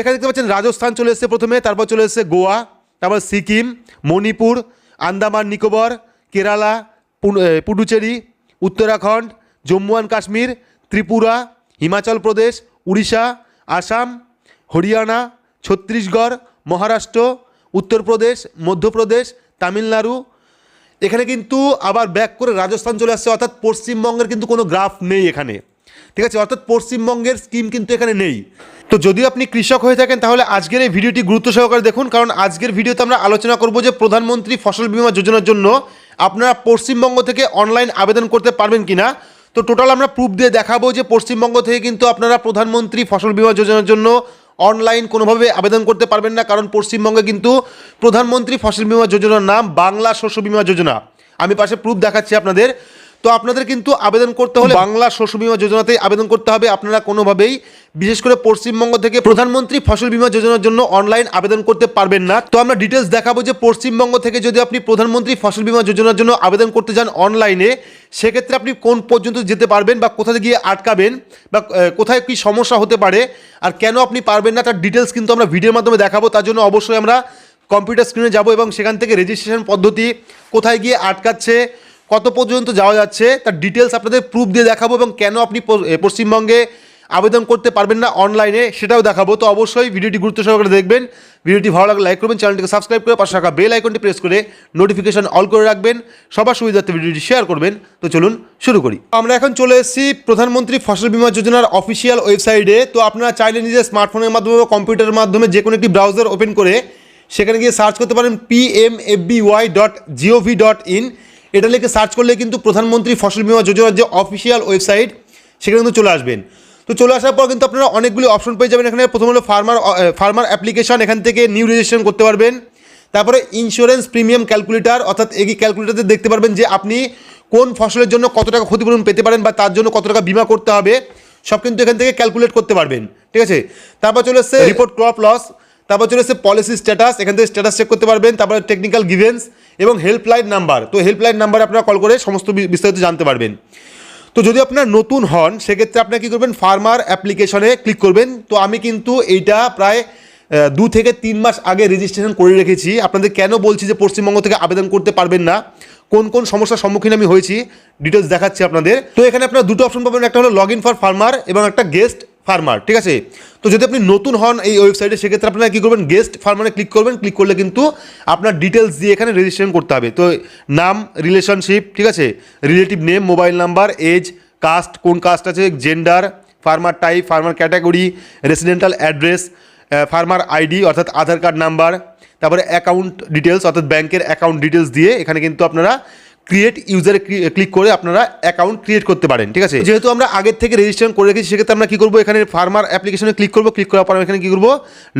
এখানে দেখতে পাচ্ছেন রাজস্থান চলে এসেছে প্রথমে, তারপর চলে এসেছে গোয়া, তারপর সিকিম, মণিপুর, আন্দামান, নিকোবর, কেরালা পুডুচেরি, উত্তরাখণ্ড, জম্মু অ্যান্ড কাশ্মীর, ত্রিপুরা, হিমাচল প্রদেশ, উড়িষ্যা, আসাম, হরিয়ানা, ছত্তিশগড়, মহারাষ্ট্র, উত্তরপ্রদেশ, মধ্যপ্রদেশ, তামিলনাড়ু। এখানে কিন্তু আবার ব্যাক করে রাজস্থান চলে আসছে, অর্থাৎ পশ্চিমবঙ্গের কিন্তু কোনো গ্রাফ নেই এখানে। ঠিক আছে? অর্থাৎ পশ্চিমবঙ্গের স্কিম কিন্তু এখানে নেই। তো যদি আপনি কৃষক হয়ে থাকেন, তাহলে আজকের এই ভিডিওটি গুরুত্ব সহকারে দেখুন, কারণ আজকের ভিডিওতে আমরা আলোচনা করব যে প্রধানমন্ত্রী ফসল বীমা যোজনার জন্য আপনারা পশ্চিমবঙ্গ থেকে অনলাইন আবেদন করতে পারবেন কিনা। তো টোটাল আমরা প্রুফ দিয়ে দেখাবো যে পশ্চিমবঙ্গ থেকে কিন্তু আপনারা প্রধানমন্ত্রী ফসল বীমা যোজনার জন্য অনলাইন কোনোভাবে আবেদন করতে পারবেন না, কারণ পশ্চিমবঙ্গে কিন্তু প্রধানমন্ত্রী ফসল বীমা যোজনার নাম বাংলা শস্য বীমা যোজনা। আমি পাশে প্রুফ দেখাচ্ছি আপনাদের। তো আপনাদের কিন্তু আবেদন করতে হলে বাংলা শস্য বীমা যোজনাতেই আবেদন করতে হবে। আপনারা কোনোভাবেই, বিশেষ করে পশ্চিমবঙ্গ থেকে প্রধানমন্ত্রী ফসল বীমা যোজনার জন্য অনলাইন আবেদন করতে পারবেন না। তো আমরা ডিটেলস দেখাবো যে পশ্চিমবঙ্গ থেকে যদি আপনি প্রধানমন্ত্রী ফসল বীমা যোজনার জন্য আবেদন করতে যান অনলাইনে, সেক্ষেত্রে আপনি কোন পর্যন্ত যেতে পারবেন বা কোথায় গিয়ে আটকাবেন বা কোথায় কি সমস্যা হতে পারে আর কেন আপনি পারবেন না, তার ডিটেলস কিন্তু আমরা ভিডিওর মাধ্যমে দেখাবো। তার জন্য অবশ্যই আমরা কম্পিউটার স্ক্রিনে যাব এবং সেখান থেকে রেজিস্ট্রেশন পদ্ধতি কোথায় গিয়ে আটকাচ্ছে কত পর্যন্ত যাওয়া যাচ্ছে, তার ডিটেলস আপনাদের প্রুফ দিয়ে দেখাবো এবং কেন আপনি পশ্চিমবঙ্গে আবেদন করতে পারবেন না অনলাইনে সেটাও দেখাবো। তো অবশ্যই ভিডিওটি গুরুত্ব সহকারে দেখবেন। ভিডিওটি ভালো লাগলে লাইক করবেন চ্যানেলটিকে সাবস্ক্রাইব করে পাশে রাখা বেল আইকনটি প্রেস করে নোটিফিকেশন অল করে রাখবেন। সবার সুবিধার্থে ভিডিওটি শেয়ার করবেন। তো চলুন শুরু করি। আমরা এখন চলে এসেছি প্রধানমন্ত্রী ফসল বীমা যোজনার অফিসিয়াল ওয়েবসাইটে তো আপনারা চাইলে নিজের স্মার্টফোনের মাধ্যমে বা কম্পিউটারের মাধ্যমে যে কোনো একটি ব্রাউজার ওপেন করে সেখানে গিয়ে সার্চ করতে পারেন P M F B Y dot G O V dot in এটা লিখে সার্চ করলে কিন্তু প্রধানমন্ত্রী ফসল বীমা যোজনার যে অফিসিয়াল ওয়েবসাইট সেখানে কিন্তু চলে আসবেন। তো চলে আসার পর কিন্তু আপনারা অনেকগুলি অপশন পেয়ে যাবেন এখানে। প্রথম হলো ফার্মার ফার্মার অ্যাপ্লিকেশন এখান থেকে নিউ রেজিস্ট্রেশন করতে পারবেন। তারপরে ইন্স্যুরেন্স প্রিমিয়াম ক্যালকুলেটার অর্থাৎ এই ক্যালকুলেটারতে দেখতে পারবেন যে আপনি কোন ফসলের জন্য কত টাকা ক্ষতিপূরণ পেতে পারেন বা তার জন্য কত টাকা বিমা করতে হবে। সব কিন্তু এখান থেকে ক্যালকুলেট করতে পারবেন। ঠিক আছে? তারপর চলে এসছে রিপোর্ট ক্রপ লস তারপর চলে এসছে পলিসি স্ট্যাটাস এখান থেকে স্ট্যাটাস চেক করতে পারবেন, তারপরে টেকনিক্যাল গিভেন্স এবং হেল্পলাইন নাম্বার তো হেল্পলাইন নাম্বারে আপনারা কল করে সমস্ত বিস্তারিত জানতে পারবেন। তো যদি আপনার নতুন হন, সেক্ষেত্রে আপনারা কী করবেন? ফার্মার অ্যাপ্লিকেশনে ক্লিক করবেন। তো আমি কিন্তু এইটা প্রায় দু থেকে তিন মাস আগে রেজিস্ট্রেশন করে রেখেছি। আপনাদের কেন বলছি যে পশ্চিমবঙ্গ থেকে আবেদন করতে পারবেন না? কোন কোন সমস্যার সম্মুখীন আমি হয়েছি? ডিটেলস দেখাচ্ছি আপনাদের। তো এখানে আপনারা দুটো অপশন পাবেন। একটা হলো লগ ইন ফর ফার্মার এবং একটা গেস্ট ফার্মার, ঠিক আছে? তো যদি আপনি নতুন হন এই ওয়েবসাইটে, সেক্ষেত্রে আপনারা কী করবেন? গেস্ট ফার্মারে ক্লিক করবেন। ক্লিক করলে কিন্তু আপনার ডিটেলস দিয়ে এখানে রেজিস্ট্রেশন করতে হবে। তো নাম রিলেশনশিপ ঠিক আছে? Relative name mobile number age caste কোন কাস্ট আছে gender farmer type farmer category residential address farmer ID অর্থাৎ আধার কার্ড নাম্বার তারপরে অ্যাকাউন্ট ডিটেলস অর্থাৎ ব্যাংকের অ্যাকাউন্ট ডিটেলস দিয়ে এখানে কিন্তু আপনারা ক্রিয়েট ইউজারে ক্লিক করে আপনারা অ্যাকাউন্ট ক্রিয়েট করতে পারেন, ঠিক আছে? যেহেতু আমরা আগের থেকে রেজিস্ট্রেশন করে রেখেছি, সেক্ষেত্রে আমরা কী করব? এখানে ফার্মার অ্যাপ্লিকেশনে ক্লিক করব ক্লিক করার পর এখানে কী করব?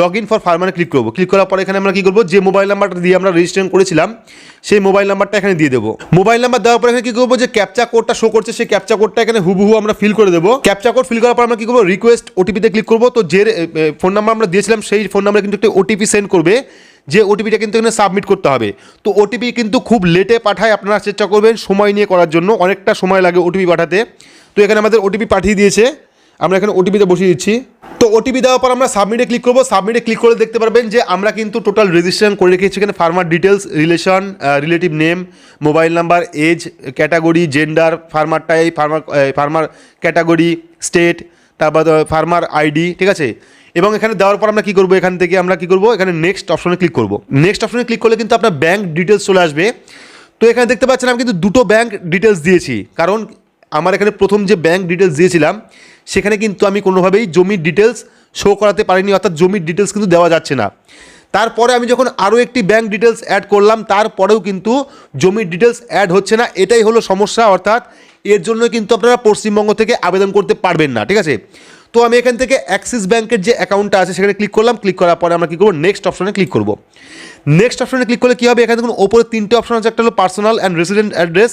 লগ ইন ফর ফার্মারে ক্লিক করব। ক্লিক করার পর এখানে আমরা কী করব? যে মোবাইল নাম্বারটা দিয়ে আমরা রেজিস্ট্রেশন করেছিলাম, সেই মোবাইল নাম্বারটা এখানে দিয়ে দেবো। মোবাইল নাম্বার দেওয়ার পর এখানে কী করব? যে ক্যাপচা কোডটা শো করছে, সেই ক্যাপচা কোডটা এখানে হুবহু আমরা ফিল করে দেবো। ক্যাপচা কোড ফিল করার পর আমরা কী করব? রিকোয়েস্ট ওটিপিতে ক্লিক করব। তো যে ফোন নাম্বার আমরা দিয়েছিলাম, সেই ফোন নাম্বারে কিন্তু একটা ওটিপি সেন্ড করবে। যে ওটিপিটা কিন্তু এখানে সাবমিট করতে হবে। তো ওটিপি কিন্তু খুব লেটে পাঠায়, আপনারা চেষ্টা করবেন সময় নিয়ে করার জন্য, অনেকটা সময় লাগে ওটিপি পাঠাতে। তো এখানে আমাদের ওটিপি পাঠিয়ে দিয়েছে, আমরা এখানে ওটিপিতে বসিয়ে দিচ্ছি। তো ওটিপি দেওয়ার পর আমরা সাবমিটে ক্লিক করব সাবমিটে ক্লিক করে দেখতে পারবেন যে আমরা কিন্তু টোটাল রেজিস্ট্রেশন করে রেখেছি এখানে farmer details relation relative name mobile number age category gender farmer type farmer farmer category state তারপর ফার্মার আইডি ঠিক আছে? এবং এখানে দেওয়ার পর আমরা কি করব? এখান থেকে আমরা কি করব? এখানে নেক্সট অপশনে ক্লিক করব। নেক্সট অপশনে ক্লিক করলে কিন্তু আপনার ব্যাংক ডিটেলস চলে আসবে। তো এখানে দেখতে পাচ্ছেন আমি কিন্তু দুটো ব্যাঙ্ক ডিটেলস দিয়েছি। কারণ আমার এখানে প্রথম যে ব্যাঙ্ক ডিটেলস দিয়েছিলাম, সেখানে কিন্তু আমি কোনোভাবেই জমির ডিটেলস শো করাতে পারিনি, অর্থাৎ জমির ডিটেলস কিন্তু দেওয়া যাচ্ছে না। তারপরে আমি যখন আরও একটি ব্যাঙ্ক ডিটেলস অ্যাড করলাম, তারপরেও কিন্তু জমির ডিটেলস অ্যাড হচ্ছে না। এটাই হলো সমস্যা, অর্থাৎ এর জন্য কিন্তু আপনারা পশ্চিমবঙ্গ থেকে আবেদন করতে পারবেন না, ঠিক আছে? তো আমি এখান থেকে অ্যাক্সিস ব্যাংকের যে অ্যাকাউন্টটা আছে, সেখানে ক্লিক করলাম ক্লিক করার পরে আমরা কী করব? নেক্সট অপশনে ক্লিক করব। নেক্সট অপশনে ক্লিক করলে কী হবে? এখানে দেখুন, ওপরে তিনটে অপশন আছে, একটা হলো personal and resident address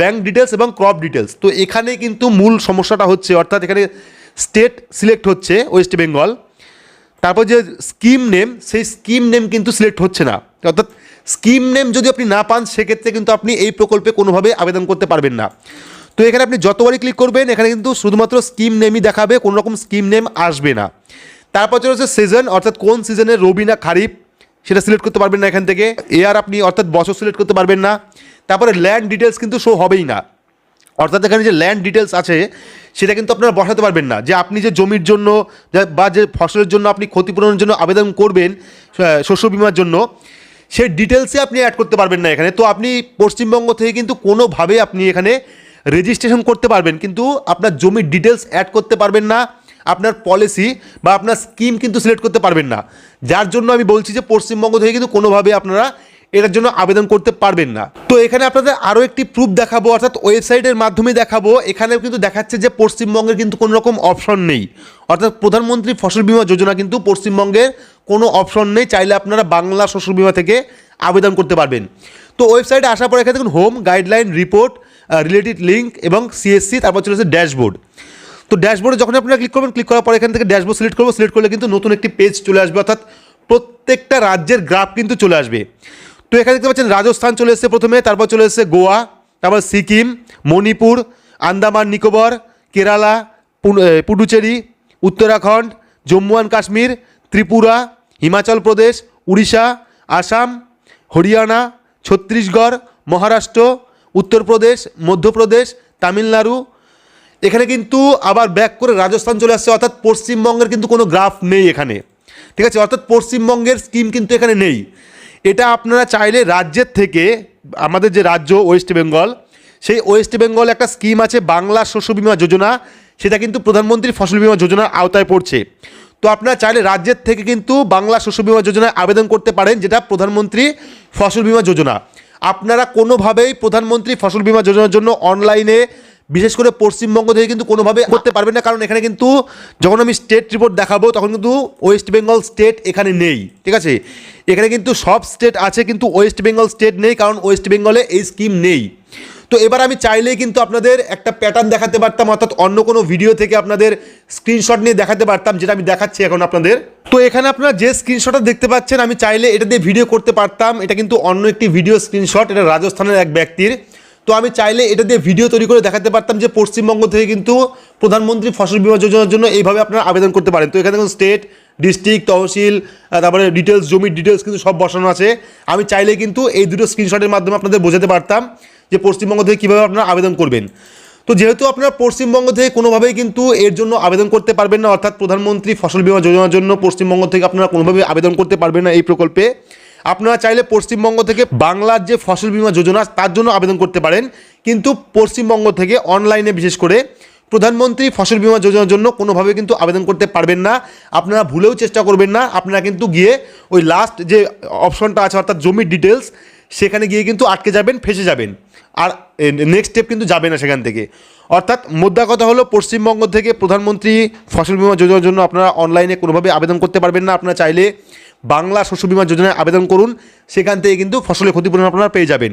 bank details এবং ক্রপ ডিটেলস তো এখানে কিন্তু মূল সমস্যাটা হচ্ছে, অর্থাৎ এখানে স্টেট সিলেক্ট হচ্ছে ওয়েস্ট বেঙ্গল তারপর যে স্কিম নেম সেই স্কিম নেম কিন্তু সিলেক্ট হচ্ছে না। অর্থাৎ স্কিম নেম যদি আপনি না পান, সেক্ষেত্রে কিন্তু আপনি এই প্রকল্পে কোনোভাবে আবেদন করতে পারবেন না। তো এখানে আপনি যতবারই ক্লিক করবেন, এখানে কিন্তু শুধুমাত্র স্কিম নেমই দেখাবে, কোনো রকম স্কিম নেম আসবে না। তারপর চলে সিজন অর্থাৎ কোন সিজনে রবি না খারিফ, সেটা সিলেক্ট করতে পারবেন না এখান থেকে। এয়ার আপনি অর্থাৎ বছর সিলেক্ট করতে পারবেন না। তারপরে ল্যান্ড ডিটেলস কিন্তু শো হবেই না। অর্থাৎ এখানে যে ল্যান্ড ডিটেলস আছে, সেটা কিন্তু আপনারা বসাতে পারবেন না। যে আপনি যে জমির জন্য বা যে ফসলের জন্য আপনি ক্ষতিপূরণের জন্য আবেদন করবেন শস্য বিমার জন্য, সেই ডিটেলসে আপনি অ্যাড করতে পারবেন না এখানে। তো আপনি পশ্চিমবঙ্গ থেকে কিন্তু কোনোভাবে আপনি এখানে রেজিস্ট্রেশন করতে পারবেন, কিন্তু আপনার জমির ডিটেলস অ্যাড করতে পারবেন না, আপনার পলিসি বা আপনার স্কিম কিন্তু সিলেক্ট করতে পারবেন না। যার জন্য আমি বলছি যে পশ্চিমবঙ্গ থেকে কিন্তু কোনোভাবে আপনারা এটার জন্য আবেদন করতে পারবেন না। তো এখানে আপনাদের আরও একটি প্রুফ দেখাবো, অর্থাৎ ওয়েবসাইটের মাধ্যমে দেখাবো। এখানেও কিন্তু দেখাচ্ছে যে পশ্চিমবঙ্গের কিন্তু কোনো রকম অপশন নেই। অর্থাৎ প্রধানমন্ত্রী ফসল বীমা যোজনা কিন্তু পশ্চিমবঙ্গের কোনো অপশন নেই। চাইলে আপনারা বাংলা শস্য বিমা থেকে আবেদন করতে পারবেন। তো ওয়েবসাইটে আসার পর এখানে দেখুন home guideline report related link এবং সিএসসি তারপর চলে আসে ড্যাশবোর্ড তো ড্যাশবোর্ডে যখন আপনারা ক্লিক করবেন ক্লিক করার পর এখান থেকে ড্যাশবোর্ড সিলেক্ট করব। সিলেক্ট করলে কিন্তু নতুন একটি পেজ চলে আসবে, অর্থাৎ প্রত্যেকটা রাজ্যের গ্রাফ কিন্তু চলে আসবে। তো এখানে দেখতে পাচ্ছেন, রাজস্থান চলে এসেছে প্রথমে, তারপর চলে এসেছে গোয়া, তারপর সিকিম, মণিপুর, আন্দামান, নিকোবর, কেরালা পুডুচেরি, উত্তরাখণ্ড, জম্মু অ্যান্ড কাশ্মীর, ত্রিপুরা, হিমাচল প্রদেশ, উড়িষ্যা, আসাম, হরিয়ানা, ছত্তিশগড়, মহারাষ্ট্র উত্তরপ্রদেশ, মধ্যপ্রদেশ, তামিলনাড়ু। এখানে কিন্তু আবার ব্যাক করে রাজস্থান চলে আসছে, অর্থাৎ পশ্চিমবঙ্গের কিন্তু কোনো গ্রাফ নেই এখানে। ঠিক আছে? অর্থাৎ পশ্চিমবঙ্গের স্কিম কিন্তু এখানে নেই। এটা আপনারা চাইলে রাজ্যের থেকে, আমাদের যে রাজ্য ওয়েস্ট বেঙ্গল সেই ওয়েস্ট বেঙ্গল একটা স্কিম আছে, বাংলা শস্য বীমা যোজনা। সেটা কিন্তু প্রধানমন্ত্রী ফসল বীমা যোজনার আওতায় পড়ছে। তো আপনারা চাইলে রাজ্যের থেকে কিন্তু বাংলা শস্য বীমা যোজনায় আবেদন করতে পারেন, যেটা প্রধানমন্ত্রী ফসল বীমা যোজনা। আপনারা কোনোভাবেই প্রধানমন্ত্রী ফসল বীমা যোজনার জন্য অনলাইনে, বিশেষ করে পশ্চিমবঙ্গ থেকে কিন্তু কোনোভাবে করতে পারবেন না, কারণ এখানে কিন্তু যখন আমি স্টেট রিপোর্ট দেখাবো, তখন কিন্তু ওয়েস্ট বেঙ্গল স্টেট এখানে নেই, ঠিক আছে? এখানে কিন্তু সব স্টেট আছে, কিন্তু ওয়েস্ট বেঙ্গল স্টেট নেই, কারণ ওয়েস্ট বেঙ্গলে এই স্কিম নেই। তো এবার আমি চাইলেই কিন্তু আপনাদের একটা প্যাটার্ন দেখাতে পারতাম, অর্থাৎ অন্য কোনো ভিডিও থেকে আপনাদের স্ক্রিনশট নিয়ে দেখাতে পারতাম, যেটা আমি দেখাচ্ছি এখন আপনাদের। তো এখানে আপনারা যে স্ক্রিনশটটা দেখতে পাচ্ছেন, আমি চাইলে এটা দিয়ে ভিডিও করতে পারতাম। এটা কিন্তু অন্য একটি ভিডিও স্ক্রিনশট এটা রাজস্থানের এক ব্যক্তির। তো আমি চাইলে এটা দিয়ে ভিডিও তৈরি করে দেখাতে পারতাম যে পশ্চিমবঙ্গ থেকে কিন্তু প্রধানমন্ত্রী ফসল বীমা যোজনার জন্য এইভাবে আপনারা আবেদন করতে পারেন। তো এখানে দেখুন স্টেট ডিস্ট্রিক্ট তহসিল তারপরে ডিটেলস জমির ডিটেলস কিন্তু সব বসানো আছে। আমি চাইলে কিন্তু এই দুটো স্ক্রিনশটের মাধ্যমে আপনাদের বোঝাতে পারতাম যে পশ্চিমবঙ্গ থেকে কীভাবে আপনারা আবেদন করবেন। তো যেহেতু আপনারা পশ্চিমবঙ্গ থেকে কোনোভাবেই কিন্তু এর জন্য আবেদন করতে পারবেন না, অর্থাৎ প্রধানমন্ত্রী ফসল বীমা যোজনার জন্য পশ্চিমবঙ্গ থেকে আপনারা কোনোভাবে আবেদন করতে পারবেন না এই প্রকল্পে। আপনারা চাইলে পশ্চিমবঙ্গ থেকে বাংলার যে ফসল বীমা যোজনা, তার জন্য আবেদন করতে পারেন। কিন্তু পশ্চিমবঙ্গ থেকে অনলাইনে বিশেষ করে প্রধানমন্ত্রী ফসল বীমা যোজনার জন্য কোনোভাবে কিন্তু আবেদন করতে পারবেন না। আপনারা ভুলেও চেষ্টা করবেন না। আপনারা কিন্তু গিয়ে ওই লাস্ট যে অপশনটা আছে, অর্থাৎ জমির ডিটেলস সেখানে গিয়ে কিন্তু আটকে যাবেন, ফেসে যাবেন। আর নেক্সট স্টেপ কিন্তু যাবে না সেখান থেকে। অর্থাৎ মোদ্দা কথা হলো, পশ্চিমবঙ্গ থেকে প্রধানমন্ত্রী ফসল বীমা যোজনার জন্য আপনারা অনলাইনে কোনোভাবে আবেদন করতে পারবেন না। আপনারা চাইলে বাংলা শস্য বীমা যোজনায় আবেদন করুন। সেখান থেকে কিন্তু ফসলের ক্ষতিপূরণ আপনারা পেয়ে যাবেন।